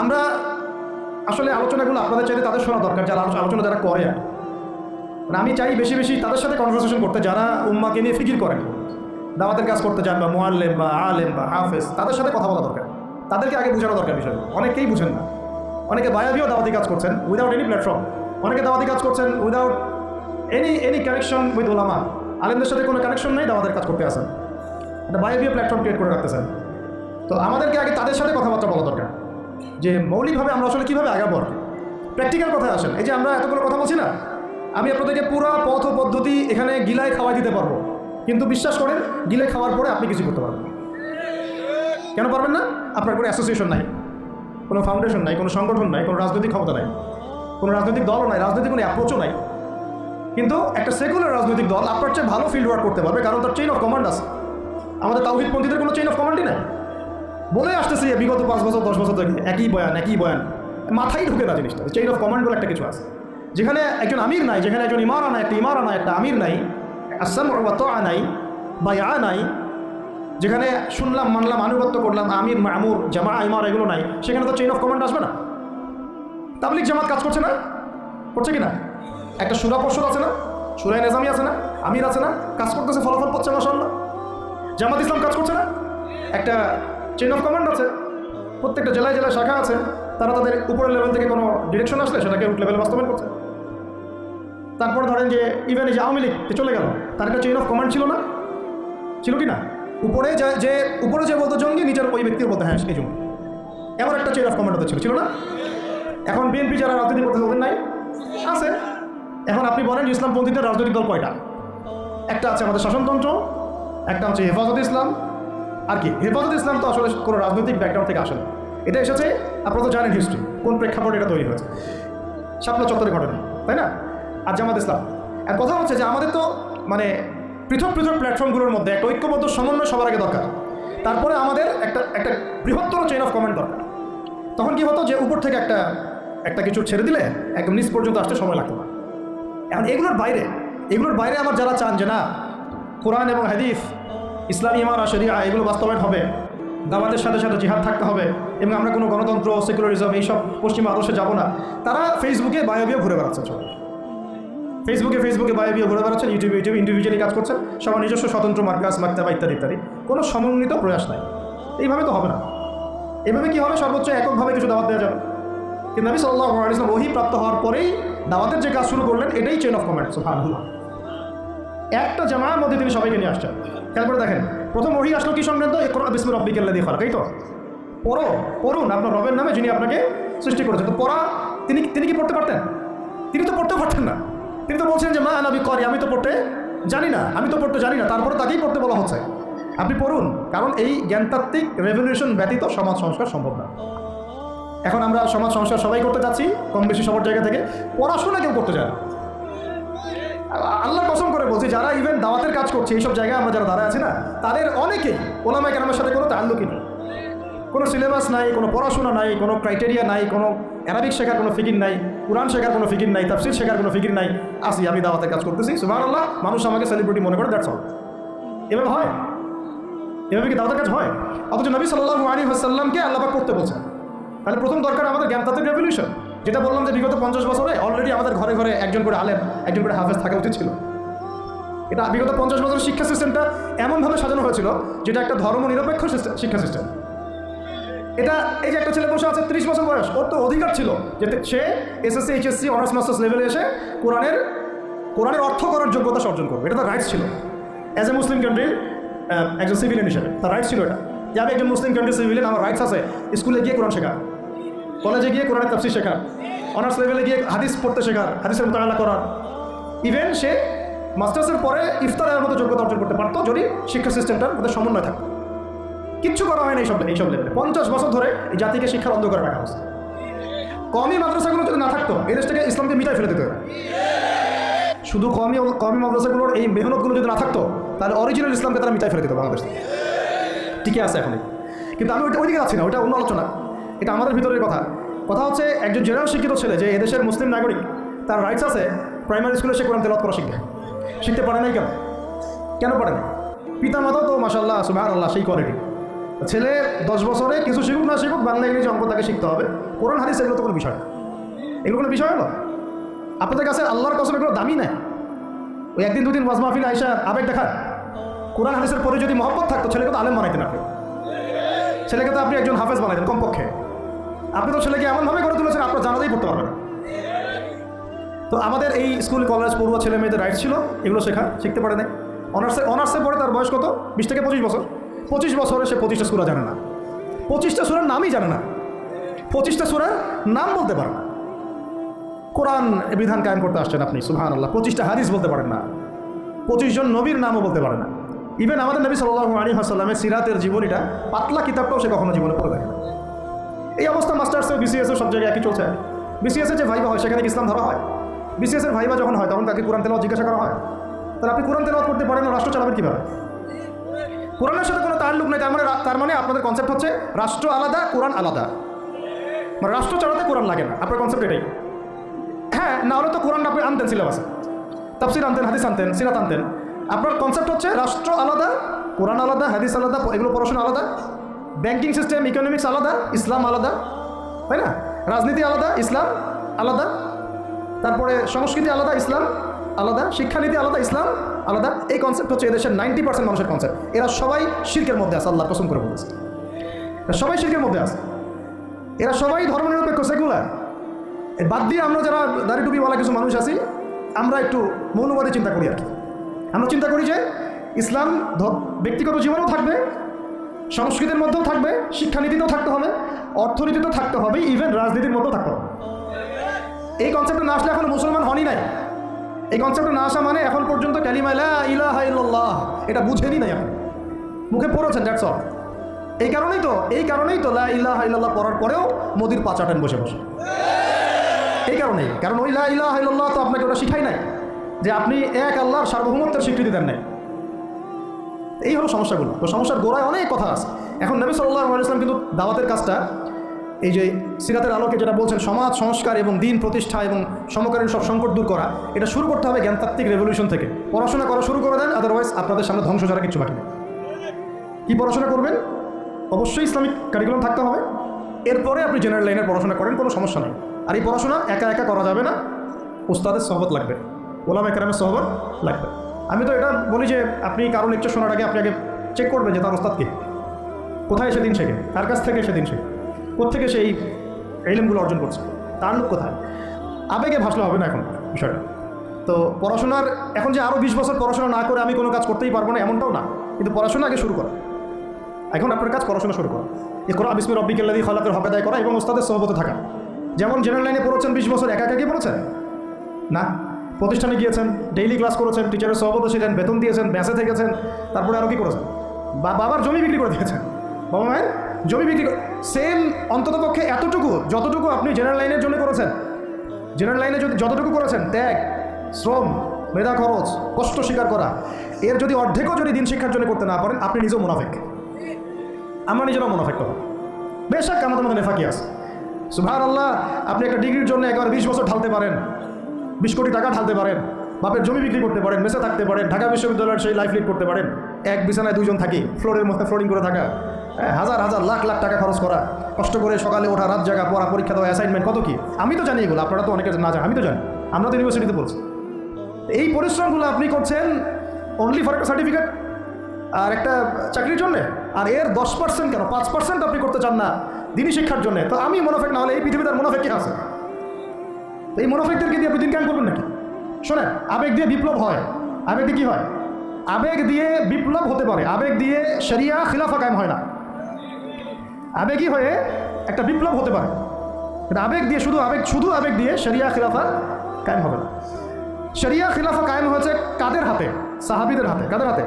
আমরা আসলে আলোচনাগুলো আপনাদের চাইতে তাদের শোনা দরকার, যারা আলোচনা যারা করে আর মানে আমি চাই বেশি বেশি তাদের সাথে কনভারসেশন করতে, যারা উম্মাকে নিয়ে ফিকির করেন, দাওয়াতের কাজ করতে যান বা মোয়াল্লেম বা আলেম বা হাফেজ, তাদের সাথে কথা বলা দরকার। তাদেরকে আগে বোঝানো দরকার বিষয় অনেকেই বুঝেন না। অনেকে বায়াবিও দাওয়াতি কাজ করছেন উইদাউট এনি প্ল্যাটফর্ম অনেকে দাওয়াতি কাজ করছেন without any any connection with ওলামা আলেমদের সাথে কোনো কানেকশন নেই, দাওয়াতের কাজ করতে আসেন। একটা বায়াবিও প্ল্যাটফর্ম ক্রিয়েট করে রাখতেছেন। তো আমাদেরকে আগে তাদের সাথে কথাবার্তা বলা দরকার। যে মৌলিকভাবে আমরা আসলে কীভাবে আগাবো আর প্র্যাকটিক্যাল কথায় আসেন। এই যে আমরা এতগুলো কথা বলছি না, আমি আপনাদেরকে পুরো পথ পদ্ধতি এখানে গিলায় খাওয়াই দিতে পারব। কিন্তু বিশ্বাস করেন গিলে খাওয়ার পরে আপনি কিছু করতে পারবেন। কেন পারবেন না? আপনার কোনো অ্যাসোসিয়েশন নাই, কোনো ফাউন্ডেশন নাই, কোনো সংগঠন নাই, কোনো রাজনৈতিক ক্ষমতা নাই, কোনো রাজনৈতিক দলও নাই, রাজনৈতিক কোনো অ্যাপ্রোচও নাই। কিন্তু একটা সেকুলার রাজনৈতিক দল আপনার চেয়ে ভালো ফিল্ড ওয়ার্ক করতে পারবে, কারণ তার চেইন অফ কমান্ড আছে। আমাদের তাওহিদপন্থীদের কোনো চেইন অফ কমান্ডই নাই। বলে আসতেছি বিগত পাঁচ বছর, দশ বছর থেকে একই বয়ান একই বয়ান। মাথায় ঢুকে না জিনিসটা চেইন অফ কমান্ড বলে একটা কিছু আছে। যেখানে একজন আমির নাই, যেখানে একজন ইমারা নাই, একটা ইমারা নাই, একটা আমির নাই আসাম নাই বা ইয়া নাই, যেখানে শুনলাম, মানলাম, আনুগত্য করলাম, আমির, মামুর, জামা ইমার এগুলো নাই, সেখানে তো চেইন অফ কমান্ড আসবে না? তাবলিক জামাত কাজ করছে না? করছে কি না? একটা সুরা পর্ষদ আছে না? সুরাই নেজামি আছে না? আমির আছে না? কাজ করতেছে, ফলাফল পাচ্ছে মাসাল্লাহ জামাত ইসলাম কাজ করছে না? একটা চেইন অফ কমান্ড আছে। প্রত্যেকটা জেলায় জেলায় শাখা আছে। তারা তাদের উপরের লেভেল থেকে কোনো ডিরেকশন আসলে সেটাকে লেভেলে বাস্তবায়ন করছে। তারপর ধরেন যে ইভেন এই যে আওয়ামী লীগ চলে গেল। তার একটা চেইন অফ কমান্ড ছিল না। ছিল কি না? উপরে যে উপরে যে বলতো জঙ্গি নিজের ওই ব্যক্তির বলতে হ্যাঁ এই জঙ্গি। এমন একটা চেইন অফ কমান্ড ছিল। ছিল না? এখন বিএনপি যারা রাজনীতি করতে ওদের নাই। আছে। এখন আপনি বলেন ইসলামপন্থীদের রাজনৈতিক দল কয়টা? একটা আছে আমাদের শাসনতন্ত্র, একটা হচ্ছে হেফাজত ইসলাম আর কি? হেফাজত ইসলাম তো আসলে কোনো রাজনৈতিক ব্যাকগ্রাউন্ড থেকে আসে না। এটা এসেছে, আপনারা তো জানেন হিস্ট্রি কোন প্রেক্ষাপটে এটা তৈরি হয়েছে। শাপলা চত্বরে ঘটনা, তাই না? আর জামাত ইসলাম। আর কথা হচ্ছে যে আমাদের তো মানে পৃথক পৃথক প্ল্যাটফর্মগুলোর মধ্যে একটা ঐক্যবদ্ধ সমন্বয় সবার আগে দরকার। তারপরে আমাদের একটা একটা বৃহত্তর চেইন অফ কমেন্ট দরকার। তখন কি হতো যে উপর থেকে একটা একটা কিছু ছেড়ে দিলে একদম নিচ পর্যন্ত আসতে সময় লাগতো না। এখন এগুলোর বাইরে এগুলোর বাইরে আমার যারা চান যে না, কোরআন এবং হাদিফ ইসলামী ইমারা শরিয়া, এগুলো বাস্তবায়ন হবে। দাওয়াতের সাথে সাথে জিহাদ থাকতে হবে এবং আমরা কোনো গণতন্ত্র, সেকুলারিজম এইসব পশ্চিমা আদর্শে যাব না। তারা ফেসবুকে বায়োবিও ঘুরে বেড়াচ্ছেন সবাই ফেসবুকে ফেসবুকে বায়োবিও ঘুরে বেড়াচ্ছেন ইউটিউবে ইউটিউবে ইন্ডিভিজুয়ালি কাজ করছেন সবার নিজস্ব স্বতন্ত্র মার্কাস মাক্তাবা ইত্যাদি ইত্যাদি। কোনো সমন্বিত প্রয়াস নাই। এইভাবে তো হবে না। এভাবে কি হবে? সর্বোচ্চ এককভাবে কিছু দাওয়াত দেওয়া যাবে। কিন্তু নবী সাল্লাহ ইসলাম ওহি প্রাপ্ত হওয়ার পরেই দাওয়াতের যে কাজ শুরু করলেন, এটাই চেন অফ কমেন্ট সুবহানাল্লাহ। একটা জামার মধ্যে তিনি সবাইকে নিয়ে আসছেন খেয়াল করে দেখেন, প্রথম ওহি আসলো কি সংক্রান্ত? ইকরা বিসমি রব্বিকাল্লাযী খালাক, এই তো। পড়ো, পড়ুন, আপনার রবের নামে যিনি আপনাকে সৃষ্টি করেছেন। তো পড়া, তিনি তিনি কি পড়তে পারতেন? তিনি তো পড়তে পারতেন না। তিনি তো বলছেন যে, মা নবী করি আমি তো পড়তে জানি না, আমি তো পড়তে জানি না। তারপরে তাকেই পড়তে বলা হচ্ছে। আপনি পড়ুন, কারণ এই জ্ঞানতাত্ত্বিক রেভলিউশন ব্যতীত সমাজ সংস্কার সম্ভব না। এখন আমরা সমাজ সংস্কার সবাই করতে চাচ্ছি কম বেশি সবার জায়গা থেকে। পড়াশোনা কেউ করতে চায় না। আল্লাহ কসম করে বলছি, যারা ইভেন দাওয়াতের কাজ করছে, এইসব জায়গায় আমরা যারা দাঁড়ায় আছি না, তাদের অনেকেই ওলামা কেরামের সাথে কোনো তাল্লুকি নেই। কোনো সিলেবাস নাই, কোনো পড়াশোনা নাই, কোনো ক্রাইটেরিয়া নাই, কোনো অ্যারাবিক শেখার কোনো ফিকির নাই কোরআন শেখার কোনো ফিকির নাই তাফসির শেখার কোনো ফিকির নাই, আসি, আমি দাওয়াতের কাজ করতেছি সুবাহ আল্লাহ মানুষ আমাকে সেলিব্রিটি মনে করে দ্যাটস অল এভাবে হয়? এভাবে কি দাওয়াতের কাজ হয়? অথচ নবী সাল্লাহ আলী হাসাল্লামকে আল্লাহ করতে বলছেন। তাহলে প্রথম দরকার আমাদের জ্ঞানতাত্ত্বিক রেভলিউশন যেটা বললাম যে বিগত পঞ্চাশ বছরে অলরেডি আমাদের ঘরে ঘরে একজন করে আলেম, একজন করে হাফেজ থাকা উচিত ছিল। এটা বিগত পঞ্চাশ বছরের শিক্ষা সিস্টেমটা এমনভাবে সাজানো হয়েছিল যেটা একটা ধর্ম নিরপেক্ষ শিক্ষা সিস্টেম এটা এই যে একটা ছেলে বসে আছে, ত্রিশ বছর বয়স, ওর তো অধিকার ছিল যাতে সে এসএসসি এইচএসসি অনার্স মাস্টার্স লেভেলে এসে কোরআনের কোরআনের অর্থ করার যোগ্যতা অর্জন করবে। এটা তার রাইটস ছিল। অ্যাজ এ মুসলিম কান্ট্রির একজন সিভিলিয়ান হিসেবে, তার রাইটস ছিল এটা। যে আমি একজন মুসলিম কান্ট্রির সিভিলিয়ান আমার রাইটস আছে স্কুলে গিয়ে কোরআন শেখা। কলেজে গিয়ে কোরআনের তাফসির শেখার। অনার্স লেভেলে গিয়ে হাদিস পড়তে শেখার, হাদিসের মোতাবেলা করার। ইভেন সে মাস্টার্সের পরে ইফতারের মতো যোগ্যতা অর্জন করতে পারতো, যদি শিক্ষা সিস্টেমটার মধ্যে সমন্বয় থাকতো। কিচ্ছু করা হয় না এইসব এইসব লেভেলে পঞ্চাশ বছর ধরে এই জাতিকে শিক্ষার অন্ধ করে রাখা হচ্ছে কমই মাদ্রাসাগুলো যদি না থাকতো, এই দেশটাকে ইসলামকে মিটাই ফেলে দিত। শুধু কমই কমই মাদ্রাসাগুলোর এই মেহনতগুলো যদি না থাকতো, তাহলে অরিজিনাল ইসলামকে তারা মিটাই ফেলে দিত বাংলাদেশ। ঠিকই আছে এখন কিন্তু আমি ওইটা ওইদিকে যাচ্ছি না, ওইটা অন্য আলোচনা। এটা আমাদের ভিতরের কথা। কথা হচ্ছে, একজন জেনারেল শিক্ষিত ছেলে যে এদেশের মুসলিম নাগরিক, তার রাইটস আছে প্রাইমারি স্কুলে সে কোরআন তেলাওয়াত করা শিখবে। শিখতে পারে নাই কেন? কেন পারে না পিতা মাতা তো মাসাল্লাহ সুবাহ আল্লাহ সেই কোয়ালিটি ছেলে দশ বছরে কিছু শিখুক, না শিখুক, বাংলা, ইংরেজি অঙ্ক তাকে শিখতে হবে। কোরআন, হাদিস, এগুলো তো কোনো বিষয় না। এগুলো কোনো বিষয় হলো? আপনাদের কাছে আল্লাহর কসম, এগুলো দামি নেয় ওই একদিন, দুদিন ওয়াজ মাহফিল আইসা আবেগ দেখা কোরআন, হাদিসের পরে যদি মহব্বত থাকতো, ছেলেকে তো আলেম বানাইতেন আপনি। ছেলেকে তো আপনি একজন হাফেজ বানাইতেন কমপক্ষে। আপনি তো ছেলেকে এমনভাবে গড়ে তুলেছেন, আপনার জানাতেই পড়তে পারবেন। তো আমাদের এই স্কুল, কলেজ, পড়ুয়া ছেলে মেয়েদের রাইট ছিল, এগুলো শেখা, শিখতে পারে না অনার্সে অনার্সে পড়ে তার বয়স কত? বিশ থেকে পঁচিশ বছর। পঁচিশ বছরে সে পঁচিশটা সুরা জানে না। পঁচিশটা সুরার নামই জানে না। পঁচিশটা সুরার নাম বলতে পারে না। কোরআন বিধান কায়েম করতে আসছেন আপনি সুহান আল্লাহ পঁচিশটা হাদিস বলতে পারেন না। পঁচিশ জন নবীর নামও বলতে পারে না। ইভেন আমাদের নবী সাল্লাহ আলী হাসাল্লামের সিরাতের জীবনীটা পাতলা কিতাবটাও সে কখনো জীবনে পড়ে দেখে না। এই অবস্থা মাস্টার্সে বিসিএসে সব জায়গায় একই চলছে। বিসিএসে যে ভাইবা হয়, সেখানে ইসলাম ধরা হয়? বিসিএসের ভাইবা যখন হয়, তখন তাকে কোরআন তেলাওয়াত জিজ্ঞাসা করা হয়। তাহলে আপনি কোরআন তেলাওয়াত করতে পারেন, রাষ্ট্র চালাবেন কীভাবে? কোরআনের সাথে কোনো তাল্লুক নেই, তার মানে তার মানে আপনাদের কনসেপ্ট হচ্ছে, রাষ্ট্র আলাদা, কোরআন আলাদা। মানে রাষ্ট্র চালাতে কোরআন লাগে না, আপনার কনসেপ্ট এটাই। হ্যাঁ না হলে তো কোরআন আপনি আনতেন সিলেবাসে তাফসির আনতেন, হাদিস আনতেন, সিরাত আনতেন। আপনার কনসেপ্ট হচ্ছে, রাষ্ট্র আলাদা, কোরআন আলাদা, হাদিস আলাদা, এগুলো পড়াশোনা আলাদা। ব্যাংকিং সিস্টেম ইকোনমিক্স আলাদা, ইসলাম আলাদা, তাই না? রাজনীতি আলাদা, ইসলাম আলাদা। তারপরে সংস্কৃতি আলাদা, ইসলাম আলাদা। শিক্ষানীতি আলাদা, ইসলাম আলাদা। এই কনসেপ্ট হচ্ছে এদেশের নাইনটি পার্সেন্ট মানুষের কনসেপ্ট এরা সবাই শিল্পের মধ্যে আছে, আল্লাহ পছন্দ করে বলেছে সবাই শিল্পের মধ্যে আছে। এরা সবাই ধর্মনিরপেক্ষ সেকুলার বাদ দিয়ে আমরা যারা দাড়ি টুপিওয়ালা কিছু মানুষ আছি, আমরা একটু মৌলবাদী চিন্তা করি আর কি। আমরা চিন্তা করি যে ইসলাম ব্যক্তিগত জীবনেও থাকবে সংস্কৃতির মধ্যেও থাকবে, শিক্ষানীতিতেও থাকতে হবে, অর্থনীতিতেও থাকতে হবে ইভেন রাজনীতির মধ্যেও থাকতে হবে। এই কনসেপ্টে না আসলে এখন মুসলমান হনই নাই। এই কনসেপ্টে না আসা মানে এখন পর্যন্ত ক্যালিমা লা ইলাহা ইল্লাল্লাহ, এটা বুঝেনি নাই এখন। মুখে পড়েছেন দ্যাটস অল এই কারণেই তো, এই কারণেই তো লা ইলাহা ইল্লাল্লাহ পড়ার পরেও মোদির পাচাটেন বসে বসে। এই কারণেই, কারণ ওই লা ইলাহা ইল্লাল্লাহ তো আপনাকে ওটা শিখাই নাই, যে আপনি এক আল্লাহর সার্বভৌমত্বের স্বীকৃতি দেন নাই। এই হলো সমস্যাগুলো। তো সমস্যার গোড়ায় অনেক কথা আছে। এখন নবী সাল্লাহ ইসলাম কিন্তু দাওয়াতের কাজটা, এই যে সিরাতের আলোকে যেটা বলছেন, সমাজ, সংস্কার এবং দিন প্রতিষ্ঠা এবং সমকালীন সব সংকট দূর করা, এটা শুরু করতে হবে জ্ঞানতাত্ত্বিক রেভলিউশন থেকে। পড়াশোনা করা শুরু করে দেন আদারওয়াইজ আপনাদের সামনে ধ্বংস ছাড়া কিছু বাকি নেই। কী পড়াশোনা করবেন? অবশ্যই ইসলামিক কারিকুলাম থাকতে হবে। এরপরে আপনি জেনারেল লাইনের পড়াশোনা করেন, কোনো সমস্যা নেই। আর এই পড়াশোনা একা একা করা যাবে না। উস্তাদের সহবত লাগবে। ওলাম একরামের সহবত লাগবে। আমি তো এটা বলি যে আপনি কারও লেকচার শোনার আগে আপনি আগে চেক করবেন যে তার ওস্তাদ কে। কোথায় এসে দিন শেখে? তার কাছ থেকে এসে দিন শেখে? কোথেকে সেই এলিমগুলো অর্জন করছে? তার লোক কোথায়? আবেগে ভাসলে হবে না এখন বিষয়টা। তো পড়াশোনার, এখন যে আরও বিশ বছর পড়াশোনা না করে আমি কোনো কাজ করতেই পারব না এমনটাও না। কিন্তু পড়াশোনা আগে শুরু করা। এখন আপনার কাজ পড়াশোনা শুরু করা। এ করা বিসমে রব্বিকেল্লাদি খালাকের হক আদায় করা এবং ওস্তাদের সহবতে থাকা। যেমন জেনারেল লাইনে পড়েছেন বিশ বছর একা একা কি পড়েছেন না? প্রতিষ্ঠানে গিয়েছেন ডেইলি ক্লাস করেছেন টিচারের সহবত ছিলেন বেতন দিয়েছেন ব্যাসে থেকেছেন, তারপরে আরও কি করেছেন? বাবার জমি বিক্রি করে দিয়েছেন। বাবা মায়ের জমি বিক্রি সেম অন্তত পক্ষে এতটুকু যতটুকু আপনি জেনারেল লাইনের জন্য করেছেন জেনারেল লাইনে যদি যতটুকু করেছেন, ত্যাগ, শ্রম, মেধা খরচ, কষ্ট স্বীকার করা, এর যদি অর্ধেকও যদি দিন শিক্ষার জন্য করতে না পারেন, আপনি নিজেও মুনাফেক। আমরা নিজেরাও মুনাফেক করব বেশাক আমাদের মধ্যে নেফাকি আছে। সুভার আল্লাহ আপনি একটা ডিগ্রির জন্য একবার বিশ বছর ঢালতে পারেন। বিশ কোটি টাকা ঢালতে পারেন, বাপের জমি বিক্রি করতে পারেন, মেসে থাকতে পারেন, ঢাকা বিশ্ববিদ্যালয়ের সেই লাইফ লিড করতে পারেন। এক বিছানায় দুইজন থাকি, ফ্লোরের মধ্যে ফ্লোরিং করে থাকা। হাজার হাজার লাখ লাখ টাকা খরচ করা। কষ্ট করে সকালে ওঠা, রাত জায়গা পড়া, পরীক্ষা দেওয়া অ্যাসাইনমেন্ট কত কি? আমি তো জানি এগুলো, আপনারা তো অনেকে না জানেন, আমি তো জানি। আমরা তো ইউনিভার্সিটিতে পড়ছি। এই পরিশ্রমগুলো আপনি করছেন অনলি ফর একটা সার্টিফিকেট আর একটা চাকরির জন্য? আর এর দশ পার্সেন্ট কেন? পাঁচ পার্সেন্ট আপনি করতে চান না, দিনই শিক্ষার জন্য। তো আমি মোনাফেক না হলে এই পৃথিবীতে মোনাফেক কে আছে? এই মোনাফেকদেরকে দিয়ে আপনি দিন করবেন নাকি? শোনেন, আবেগ দিয়ে বিপ্লব হয়। আবেগ দিয়ে কী হয়? আবেগ দিয়ে বিপ্লব হতে পারে। আবেগ দিয়ে শরিয়া খিলাফা কায়েম হয় না। আবেগই হয়ে একটা বিপ্লব হতে পারে। আবেগ দিয়ে শুধু আবেগ শুধু আবেগ দিয়ে শরিয়া খিলাফা কায়েম হবে না। শরিয়া খিলাফা কায়েম হয়েছে কাদের হাতে? সাহাবিদের হাতে। কাদের হাতে?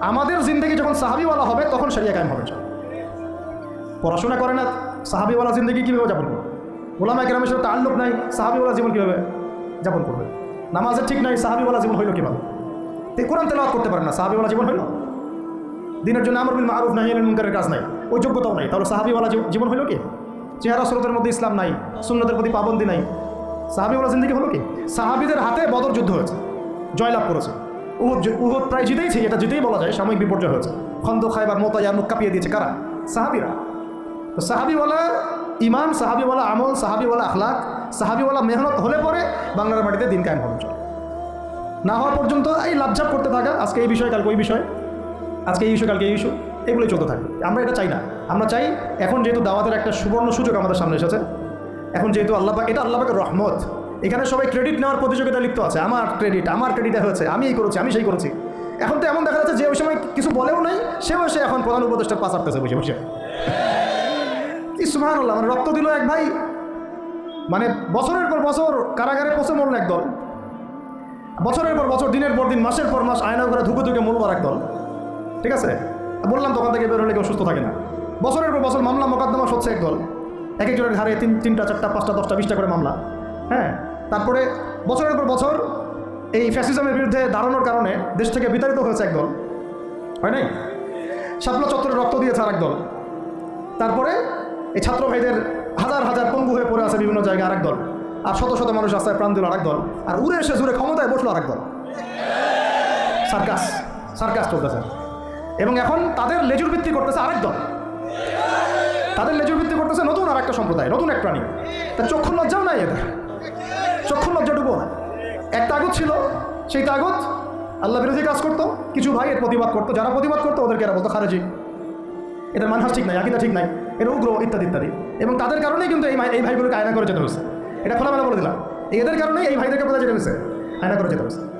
আমাদের জিন্দগি যখন সাহাবিওয়ালা হবে, তখন শরিয়া কায়েম হবে পড়াশোনা করে না সাহাবিওয়ালা জিন্দগি কীভাবে যাপন গোলামা কেরামের সাথে তাল্লুক নাই, সাহাবিওয়ালা জীবন কীভাবে যাপন করবে? নামাজের ঠিক নাই, সাহাবিওয়ালা জীবন হইল কীভাবে? তো কোরআন তেলাওয়াত করতে পারে না, সাহাবিওয়ালা জীবন হইল? দিনের জন্য আমার বিল মারুফ নাহি মুনকারের কাজ নাই, ওই যোগ্যতাও নাই। তাহলে সাহাবিওয়ালা জীব- জীবন হইল কি? চেহারা স্রোতের মধ্যে ইসলাম নাই, সুন্নতের প্রতি পাবন্দি নাই। সাহাবিওয়ালা জিন্দগি হলো কি? সাহাবিদের হাতে বদর যুদ্ধ হয়েছে, জয়লাভ করেছে। উহুদ যু- উহুদ প্রায় জিতেইছে, এটা জিতেই বলা যায়, সাময়িক বিপর্যয় হয়েছে। খন্দ মতো ইয়ার মুখ কাঁপিয়ে দিয়েছে কারা? সাহাবিরা। তো সাহাবিওয়ালা ইমান সাহাবিওয়ালা আমল, সাহাবিওয়ালা আখলাক, সাহাবিওয়ালা মেহনত হলে পরে বাংলার মাটিতে দিন কায়েম হবে। না হওয়া পর্যন্ত এই লাভঝাপ করতে থাকা, আজকে এই বিষয়, কালকে ওই বিষয়, আজকে এই ইস্যু কালকে এই ইস্যু এগুলোই চলতে থাকবে। আমরা এটা চাই না। আমরা চাই এখন যেহেতু দাওয়াতের একটা সুবর্ণ সুযোগ আমাদের সামনে এসেছে, এখন যেহেতু আল্লাহ পাক- এটা আল্লাপাকের রহমত। এখানে সবাই ক্রেডিট নেওয়ার প্রতিযোগিতা লিপ্ত আছে। আমার ক্রেডিট আমার ক্রেডিট হয়েছে। আমি এই করেছি, আমি সেই করেছি। এখন তো এমন দেখা যাচ্ছে যে ওই সময় কিছু বলেও নাই, সেও এসে এখন প্রধান উপদেষ্টার পাশ আসতেছে বসে বসে। কি সুমান আল্লাহ মানে রক্ত দিল এক ভাই? মানে বছরের পর বছর কারাগারে পচে মরল এক দল। বছরের পর বছর, দিনের পর দিন, মাসের পর মাস আয়না করে ধুকে ধুকে মরবার এক দল। ঠিক আছে? বললাম তখন থেকে বের হলে কেউ সুস্থ থাকে না। বছরের পর বছর মামলা মোকদ্দমা সচ্ছে এক দল। এক একজনের ঘাড়ে তিন, তিনটা, চারটা, পাঁচটা, দশটা, বিশটা করে মামলা। হ্যাঁ? তারপরে বছরের পর বছর এই ফ্যাসিজমের বিরুদ্ধে দাঁড়ানোর কারণে দেশ থেকে বিতাড়িত হয়েছে এক দল। হয় নাই? শাপলা চত্বরে রক্ত দিয়েছে আর এক দল। তারপরে এই ছাত্র ভাইদের হাজার হাজার পঙ্গু হয়ে পড়ে আছে বিভিন্ন জায়গায় আরেক দল। আর শত শত মানুষ রাস্তায় প্রাণ দিল আরেক দল। আর উড়ে এসে জুড়ে ক্ষমতায় বসল আরেক দল। সার্কাস সার্কাস চলতেছে। এবং এখন তাদের লেজুর ভিত্তি করতেছে আরেক দল। তাদের লেজুর ভিত্তি করতেছে নতুন আর একটা সম্প্রদায়, নতুন এক প্রাণী। তা চক্ষু লজ্জাও নাই এদের। চক্ষু লজ্জাটুকু না এক তাগত ছিল, সেই তাগত আল্লাহ বিরোধী কাজ করতো, কিছু ভাই এর প্রতিবাদ করতো, যারা প্রতিবাদ করতো ওদেরকে এরা বলতো, খারেজি, এদের মানহাস ঠিক নাই, আকিদা ঠিক নাই। এর উগ্র ইত্যাদি ইত্যাদি। এবং তাদের কারণেই কিন্তু এই এই ভাইগুলোকে আয়না করে যেতে হয়েছে। এটা খোলামেলা বলে দিলাম। এদের কারণেই এই ভাইদেরকে বোঝা যেতে হয়েছে। আয়না করে যেতে হয়েছে।